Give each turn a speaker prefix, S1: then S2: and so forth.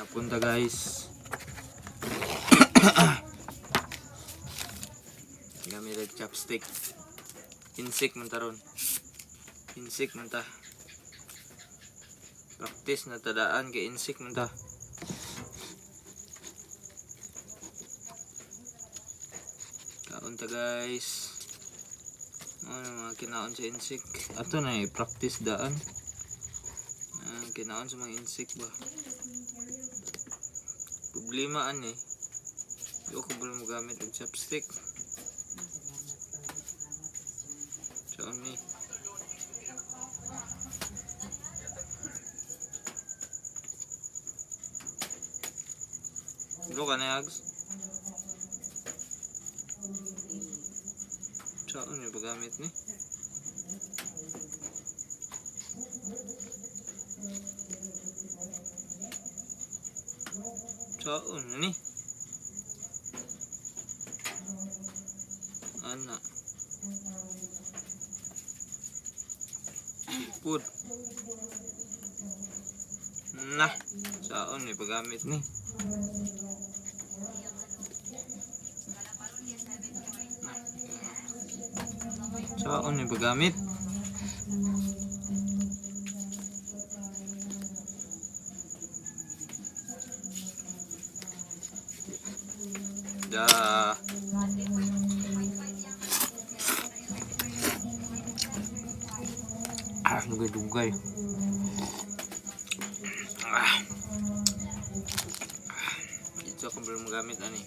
S1: Napunta guys. Gamit ang chopstick. Insik man taron. Insik man ta. Practice na tadaan kay insik man ta. Kaon guys. Ano mga kinaon sa insik. Ato na eh, practice daan. Ah, kinaon sa mga insik ba. Problema an eh. Di ko ba mo gamit ang chopstick. Saan ni? Ito ka na Yags? Saan niyo ba gamit ni? Saan ni? Ana. Pud. Nah, saan ni pagamit ni? Saan ni pagamit? Da. Ah, dugay-dugay. Ah. Dito ako belum magamit ani.